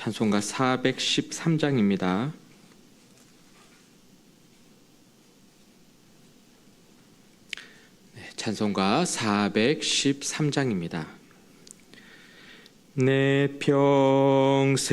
찬송가 413장입니다. 네, 찬송가 413장입니다. 내 평생에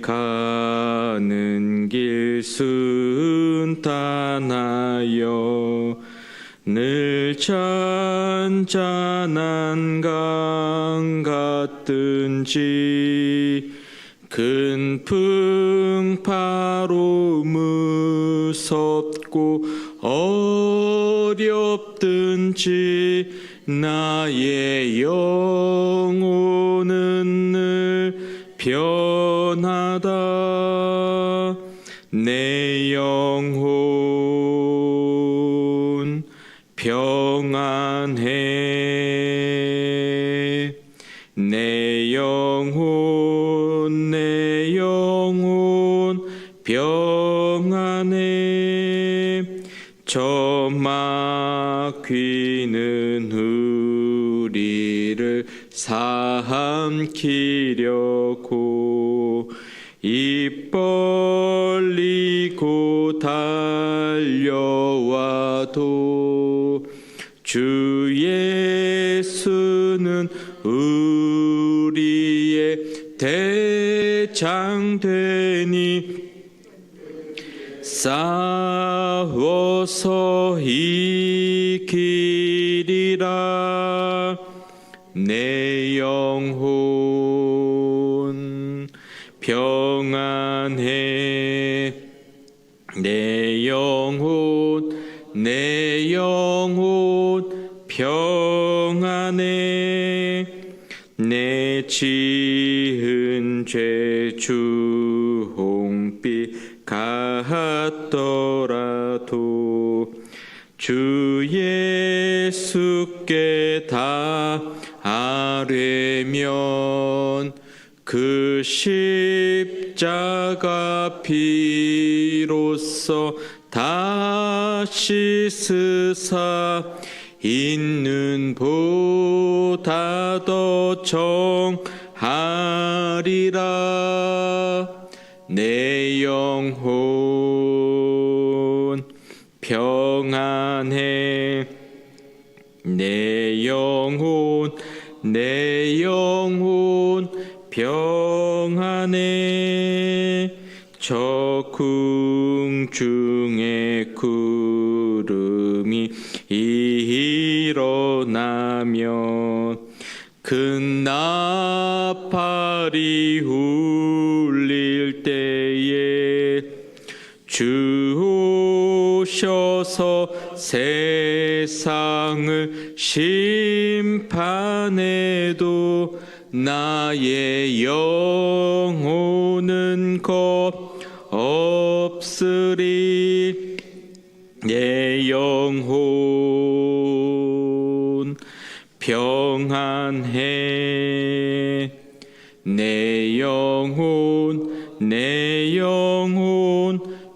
가는 길 순탄하여 늘 잔잔한 강 같든지 큰 풍파로 무섭고 어렵든지 나의 영혼은 늘 변하다 저 막히는 우리를 삼키려고 입 벌리고 달려와도 주 예수는 우리의 대장 되니 싸 워서 이기리라 내 영혼 평안해. 내 영혼 내 영혼 평안해. 내 지은 죄 주홍 빛 같더라도 주 예수께 다 아뢰면 그 십자가 피로써 다시 스사 있는 보다 더 정하리라 내 영혼 평안해. 내 영혼 내 영혼 평안해. 저 궁중의 구름이 일어나면 큰 나팔이 때에 주 오셔서 세상을 심판해도 나의 영혼은 겁 없으리. 내 영혼 평안해. 내 영혼 내 영혼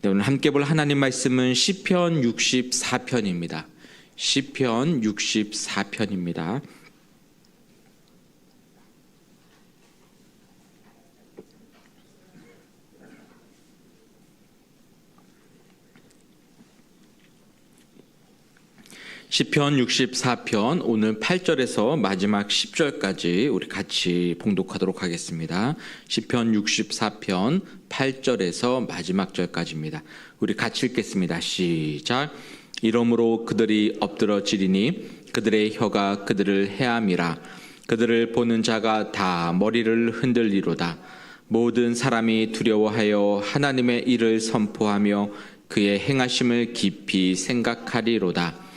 네, 오늘 함께 볼 하나님 말씀은 시편 64편입니다. 시편 64편입니다. 시편 64편 오늘 8절에서 마지막 10절까지 우리 같이 봉독하도록 하겠습니다. 시편 64편 8절에서 마지막 절까지입니다. 우리 같이 읽겠습니다. 시작. 이러므로 그들이 엎드러지리니 그들의 혀가 그들을 해함이라 그들을 보는 자가 다 머리를 흔들리로다. 모든 사람이 두려워하여 하나님의 일을 선포하며 그의 행하심을 깊이 생각하리로다.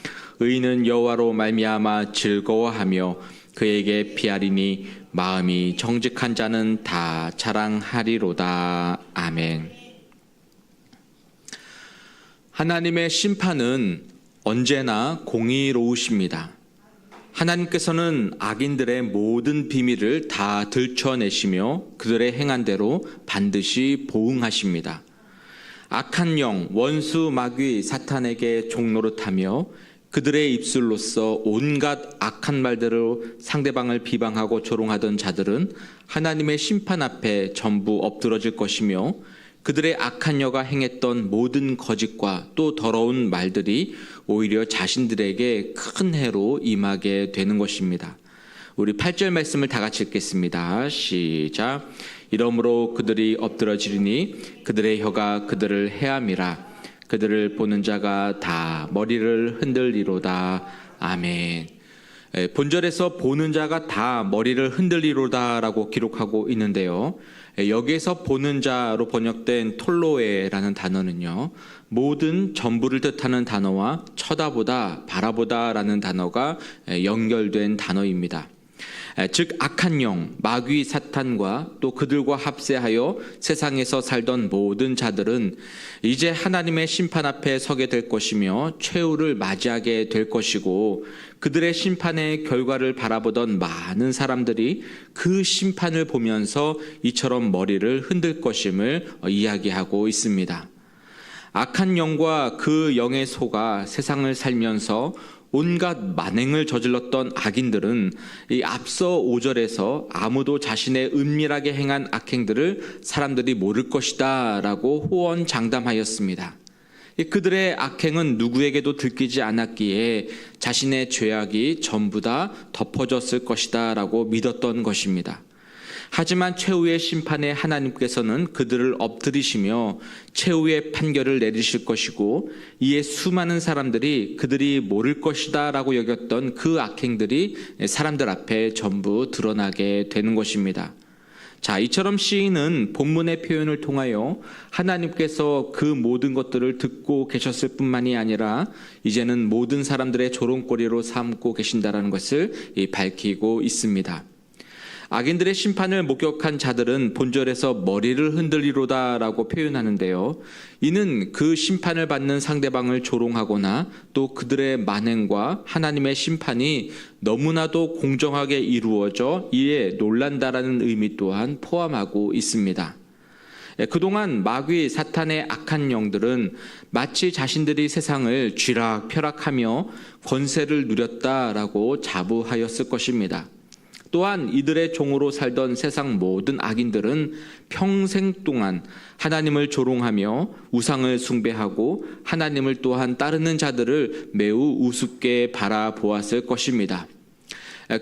의인은 여호와로 말미암아 즐거워하며 그에게 피하리니 마음이 정직한 자는 다 자랑하리로다. 아멘. 하나님의 심판은 언제나 공의로우십니다. 하나님께서는 악인들의 모든 비밀을 다 들춰내시며 그들의 행한 대로 반드시 보응하십니다. 악한 영, 원수 마귀 사탄에게 종노릇하며 그들의 입술로서 온갖 악한 말대로 상대방을 비방하고 조롱하던 자들은 하나님의 심판 앞에 전부 엎드러질 것이며 그들의 악한 여가 행했던 모든 거짓과 또 더러운 말들이 오히려 자신들에게 큰 해로 임하게 되는 것입니다. 우리 8절 말씀을 다 같이 읽겠습니다. 시작. 이러므로 그들이 엎드러지리니 그들의 혀가 그들을 해함이라. 그들을 보는 자가 다 머리를 흔들리로다. 아멘. 예, 본절에서 보는 자가 다 머리를 흔들리로다라고 기록하고 있는데요. 예, 여기에서 보는 자로 번역된 톨로에라는 단어는요. 모든 전부를 뜻하는 단어와 쳐다보다, 바라보다라는 단어가 예, 연결된 단어입니다. 즉 악한 영 마귀 사탄과 또 그들과 합세하여 세상에서 살던 모든 자들은 이제 하나님의 심판 앞에 서게 될 것이며 최후를 맞이하게 될 것이고 그들의 심판의 결과를 바라보던 많은 사람들이 그 심판을 보면서 이처럼 머리를 흔들 것임을 이야기하고 있습니다. 악한 영과 그 영의 소가 세상을 살면서 온갖 만행을 저질렀던 악인들은 이 앞서 5절에서 아무도 자신의 은밀하게 행한 악행들을 사람들이 모를 것이다 라고 호언 장담하였습니다. 그들의 악행은 누구에게도 들키지 않았기에 자신의 죄악이 전부 다 덮어졌을 것이다 라고 믿었던 것입니다. 하지만 최후의 심판에 하나님께서는 그들을 엎드리시며 최후의 판결을 내리실 것이고 이에 수많은 사람들이 그들이 모를 것이다라고 여겼던 그 악행들이 사람들 앞에 전부 드러나게 되는 것입니다. 자, 이처럼 시인은 본문의 표현을 통하여 하나님께서 그 모든 것들을 듣고 계셨을 뿐만이 아니라 이제는 모든 사람들의 조롱거리로 삼고 계신다라는 것을 밝히고 있습니다. 악인들의 심판을 목격한 자들은 본절에서 머리를 흔들리로다라고 표현하는데요. 이는 그 심판을 받는 상대방을 조롱하거나 또 그들의 만행과 하나님의 심판이 너무나도 공정하게 이루어져 이에 놀란다라는 의미 또한 포함하고 있습니다. 예, 그동안 마귀 사탄의 악한 영들은 마치 자신들이 세상을 쥐락펴락하며 권세를 누렸다라고 자부하였을 것입니다. 또한 이들의 종으로 살던 세상 모든 악인들은 평생 동안 하나님을 조롱하며 우상을 숭배하고 하나님을 또한 따르는 자들을 매우 우습게 바라보았을 것입니다.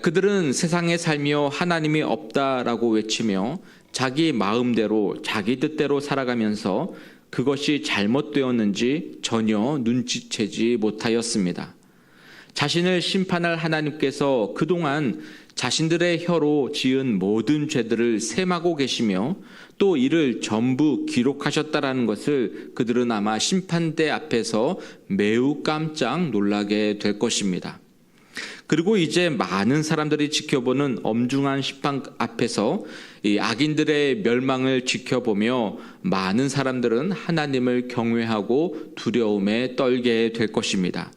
그들은 세상에 살며 하나님이 없다라고 외치며 자기 마음대로 자기 뜻대로 살아가면서 그것이 잘못되었는지 전혀 눈치채지 못하였습니다. 자신을 심판할 하나님께서 그동안 자신들의 혀로 지은 모든 죄들을 셈하고 계시며 또 이를 전부 기록하셨다라는 것을 그들은 아마 심판대 앞에서 매우 깜짝 놀라게 될 것입니다. 그리고 이제 많은 사람들이 지켜보는 엄중한 심판 앞에서 이 악인들의 멸망을 지켜보며 많은 사람들은 하나님을 경외하고 두려움에 떨게 될 것입니다.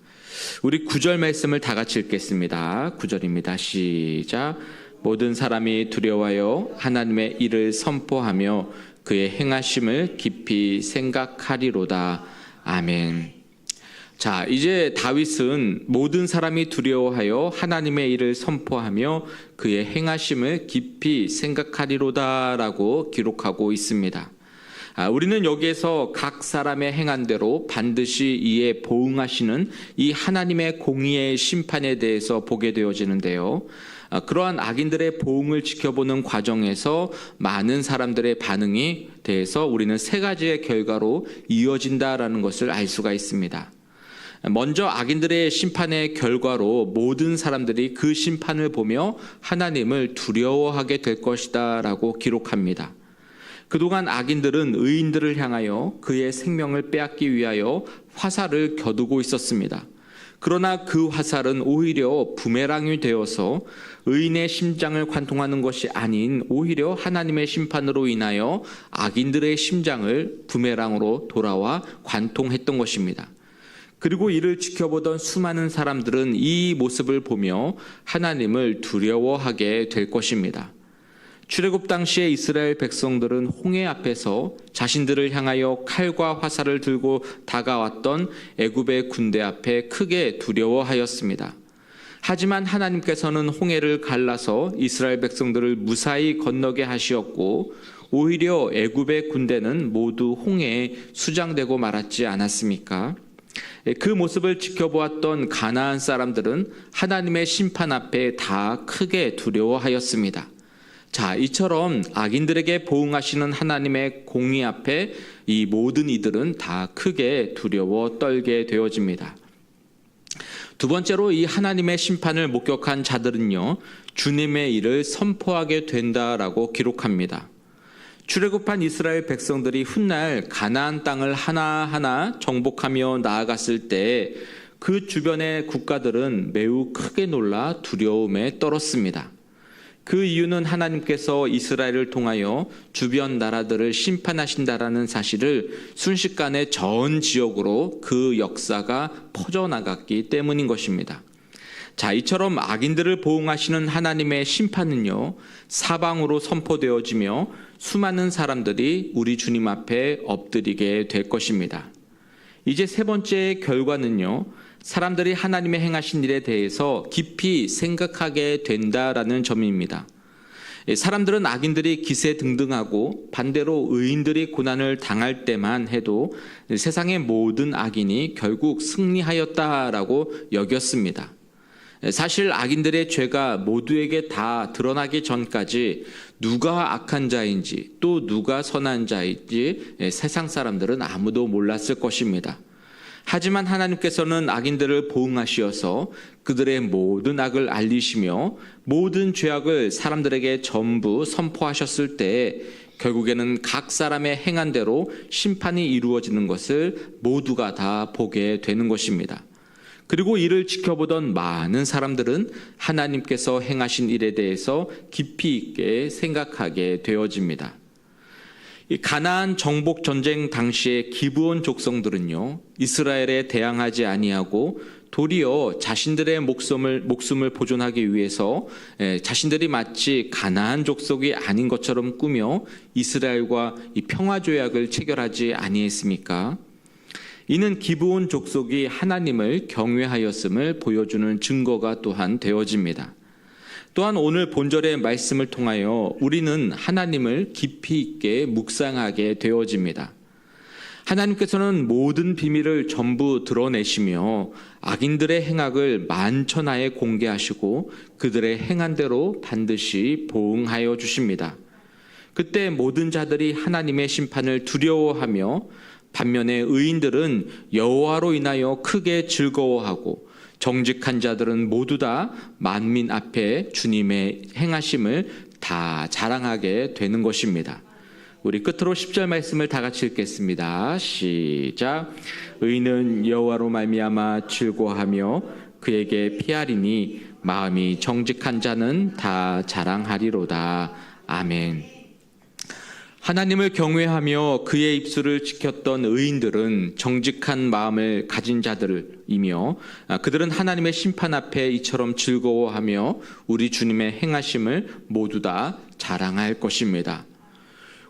우리 구절 말씀을 다 같이 읽겠습니다. 구절입니다 시작. 모든 사람이 두려워하여 하나님의 일을 선포하며 그의 행하심을 깊이 생각하리로다. 아멘. 자, 이제 다윗은 모든 사람이 두려워하여 하나님의 일을 선포하며 그의 행하심을 깊이 생각하리로다라고 기록하고 있습니다. 아, 우리는 여기에서 각 사람의 행한 대로 반드시 이에 보응하시는 이 하나님의 공의의 심판에 대해서 보게 되어지는데요. 아, 그러한 악인들의 보응을 지켜보는 과정에서 많은 사람들의 반응이 대해서 우리는 세 가지의 결과로 이어진다라는 것을 알 수가 있습니다. 먼저 악인들의 심판의 결과로 모든 사람들이 그 심판을 보며 하나님을 두려워하게 될 것이다라고 기록합니다. 그동안 악인들은 의인들을 향하여 그의 생명을 빼앗기 위하여 화살을 겨두고 있었습니다. 그러나 그 화살은 오히려 부메랑이 되어서 의인의 심장을 관통하는 것이 아닌 오히려 하나님의 심판으로 인하여 악인들의 심장을 부메랑으로 돌아와 관통했던 것입니다. 그리고 이를 지켜보던 수많은 사람들은 이 모습을 보며 하나님을 두려워하게 될 것입니다. 출애굽 당시에 이스라엘 백성들은 홍해 앞에서 자신들을 향하여 칼과 화살을 들고 다가왔던 애굽의 군대 앞에 크게 두려워하였습니다. 하지만 하나님께서는 홍해를 갈라서 이스라엘 백성들을 무사히 건너게 하시었고 오히려 애굽의 군대는 모두 홍해에 수장되고 말았지 않았습니까? 그 모습을 지켜보았던 가나안 사람들은 하나님의 심판 앞에 다 크게 두려워하였습니다. 자, 이처럼 악인들에게 보응하시는 하나님의 공의 앞에 이 모든 이들은 다 크게 두려워 떨게 되어집니다. 두 번째로 이 하나님의 심판을 목격한 자들은요, 주님의 일을 선포하게 된다라고 기록합니다. 출애굽한 이스라엘 백성들이 훗날 가나안 땅을 하나하나 정복하며 나아갔을 때 그 주변의 국가들은 매우 크게 놀라 두려움에 떨었습니다. 그 이유는 하나님께서 이스라엘을 통하여 주변 나라들을 심판하신다라는 사실을 순식간에 전 지역으로 그 역사가 퍼져나갔기 때문인 것입니다. 자, 이처럼 악인들을 보응하시는 하나님의 심판은요, 사방으로 선포되어지며 수많은 사람들이 우리 주님 앞에 엎드리게 될 것입니다. 이제 세 번째 결과는요, 사람들이 하나님의 행하신 일에 대해서 깊이 생각하게 된다라는 점입니다. 예, 사람들은 악인들이 기세 등등하고 반대로 의인들이 고난을 당할 때만 해도 세상의 모든 악인이 결국 승리하였다라고 여겼습니다. 예, 사실 악인들의 죄가 모두에게 다 드러나기 전까지 누가 악한 자인지 또 누가 선한 자인지 예, 세상 사람들은 아무도 몰랐을 것입니다. 하지만 하나님께서는 악인들을 보응하시어서 그들의 모든 악을 알리시며 모든 죄악을 사람들에게 전부 선포하셨을 때 결국에는 각 사람의 행한 대로 심판이 이루어지는 것을 모두가 다 보게 되는 것입니다. 그리고 이를 지켜보던 많은 사람들은 하나님께서 행하신 일에 대해서 깊이 있게 생각하게 되어집니다. 이 가나안 정복 전쟁 당시의 기브온 족성들은요 이스라엘에 대항하지 아니하고 도리어 자신들의 목숨을 목숨을 보존하기 위해서 에, 자신들이 마치 가나안 족속이 아닌 것처럼 꾸며 이스라엘과 이 평화 조약을 체결하지 아니했습니까? 이는 기브온 족속이 하나님을 경외하였음을 보여주는 증거가 또한 되어집니다. 또한 오늘 본절의 말씀을 통하여 우리는 하나님을 깊이 있게 묵상하게 되어집니다. 하나님께서는 모든 비밀을 전부 드러내시며 악인들의 행악을 만천하에 공개하시고 그들의 행한 대로 반드시 보응하여 주십니다. 그때 모든 자들이 하나님의 심판을 두려워하며 반면에 의인들은 여호와로 인하여 크게 즐거워하고 정직한 자들은 모두 다 만민 앞에 주님의 행하심을 다 자랑하게 되는 것입니다. 우리 끝으로 10절 말씀을 다 같이 읽겠습니다. 시작. 의인은 여호와로 말미암아 즐거하며 그에게 피하리니 마음이 정직한 자는 다 자랑하리로다. 아멘. 하나님을 경외하며 그의 입술을 지켰던 의인들은 정직한 마음을 가진 자들이며 아, 그들은 하나님의 심판 앞에 이처럼 즐거워하며 우리 주님의 행하심을 모두 다 자랑할 것입니다.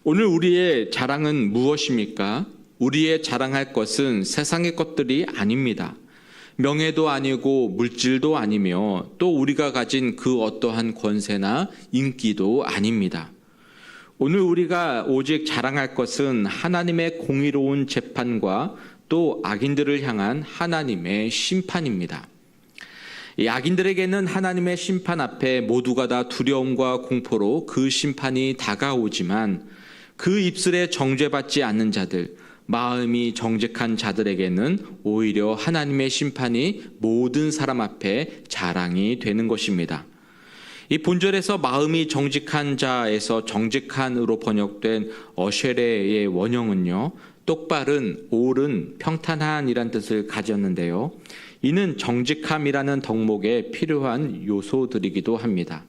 오늘 우리의 자랑은 무엇입니까? 우리의 자랑할 것은 세상의 것들이 아닙니다. 명예도 아니고 물질도 아니며 또 우리가 가진 그 어떠한 권세나 인기도 아닙니다. 오늘 우리가 오직 자랑할 것은 하나님의 공의로운 재판과 또 악인들을 향한 하나님의 심판입니다. 이 악인들에게는 하나님의 심판 앞에 모두가 다 두려움과 공포로 그 심판이 다가오지만 그 입술에 정죄받지 않는 자들, 마음이 정직한 자들에게는 오히려 하나님의 심판이 모든 사람 앞에 자랑이 되는 것입니다. 이 본절에서 마음이 정직한 자에서 정직한으로 번역된 어쉐레의 원형은요, 똑바른, 옳은, 평탄한이란 뜻을 가졌는데요. 이는 정직함이라는 덕목에 필요한 요소들이기도 합니다.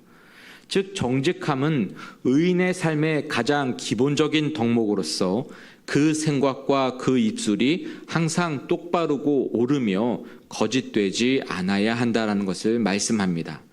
즉, 정직함은 의인의 삶의 가장 기본적인 덕목으로서 그 생각과 그 입술이 항상 똑바르고 옳으며 거짓되지 않아야 한다는 것을 말씀합니다.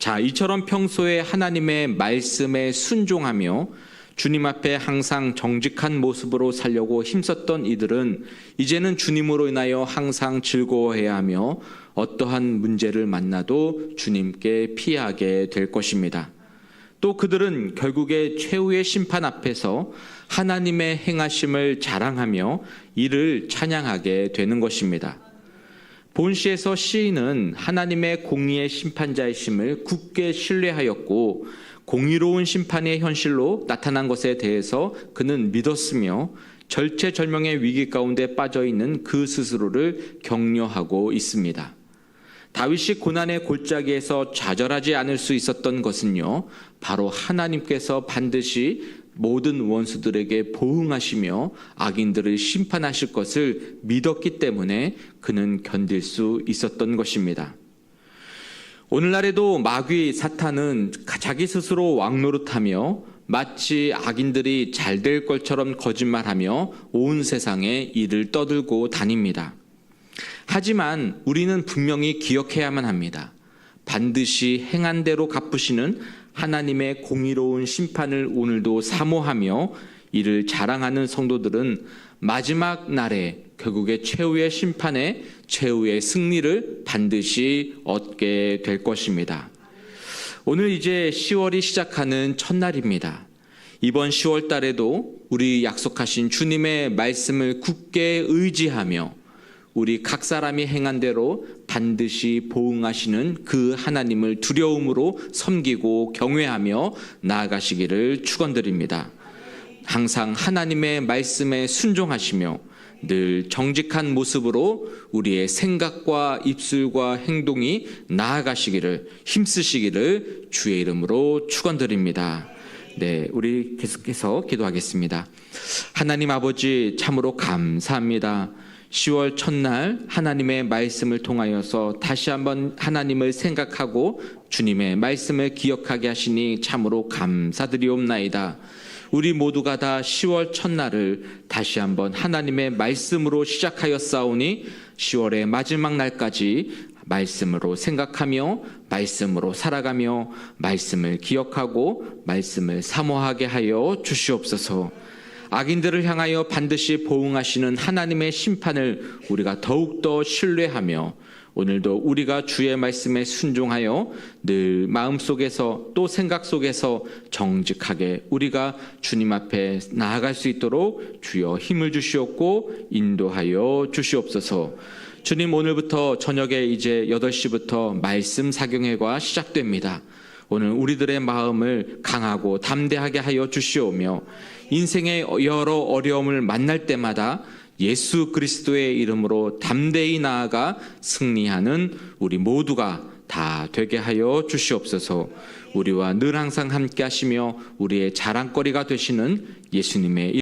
자, 이처럼 평소에 하나님의 말씀에 순종하며 주님 앞에 항상 정직한 모습으로 살려고 힘썼던 이들은 이제는 주님으로 인하여 항상 즐거워해야 하며 어떠한 문제를 만나도 주님께 피하게 될 것입니다. 또 그들은 결국에 최후의 심판 앞에서 하나님의 행하심을 자랑하며 이를 찬양하게 되는 것입니다. 본시에서 시인은 하나님의 공의의 심판자이심을 굳게 신뢰하였고 공의로운 심판의 현실로 나타난 것에 대해서 그는 믿었으며 절체절명의 위기 가운데 빠져 있는 그 스스로를 격려하고 있습니다. 다윗이 고난의 골짜기에서 좌절하지 않을 수 있었던 것은요, 바로 하나님께서 반드시 모든 원수들에게 보응하시며 악인들을 심판하실 것을 믿었기 때문에 그는 견딜 수 있었던 것입니다. 오늘날에도 마귀 사탄은 자기 스스로 왕노릇하며 마치 악인들이 잘 될 것처럼 거짓말하며 온 세상에 이를 떠들고 다닙니다. 하지만 우리는 분명히 기억해야만 합니다. 반드시 행한 대로 갚으시는 하나님의 공의로운 심판을 오늘도 사모하며 이를 자랑하는 성도들은 마지막 날에 결국에 최후의 심판에 최후의 승리를 반드시 얻게 될 것입니다. 오늘 이제 10월이 시작하는 첫날입니다. 이번 10월 달에도 우리 약속하신 주님의 말씀을 굳게 의지하며 우리 각 사람이 행한 대로 반드시 보응하시는 그 하나님을 두려움으로 섬기고 경외하며 나아가시기를 축원드립니다. 항상 하나님의 말씀에 순종하시며 늘 정직한 모습으로 우리의 생각과 입술과 행동이 나아가시기를 힘쓰시기를 주의 이름으로 축원드립니다. 네, 우리 계속해서 기도하겠습니다. 하나님 아버지 참으로 감사합니다. 10월 첫날 하나님의 말씀을 통하여서 다시 한번 하나님을 생각하고 주님의 말씀을 기억하게 하시니 참으로 감사드리옵나이다. 우리 모두가 다 10월 첫날을 다시 한번 하나님의 말씀으로 시작하였사오니 10월의 마지막 날까지 말씀으로 생각하며 말씀으로 살아가며 말씀을 기억하고 말씀을 사모하게 하여 주시옵소서. 악인들을 향하여 반드시 보응하시는 하나님의 심판을 우리가 더욱더 신뢰하며 오늘도 우리가 주의 말씀에 순종하여 늘 마음속에서 또 생각 속에서 정직하게 우리가 주님 앞에 나아갈 수 있도록 주여 힘을 주시옵고 인도하여 주시옵소서. 주님 오늘부터 저녁에 이제 8시부터 말씀 사경회가 시작됩니다. 오늘 우리들의 마음을 강하고 담대하게 하여 주시오며 인생의 여러 어려움을 만날 때마다 예수 그리스도의 이름으로 담대히 나아가 승리하는 우리 모두가 다 되게 하여 주시옵소서. 우리와 늘 항상 함께 하시며 우리의 자랑거리가 되시는 예수님의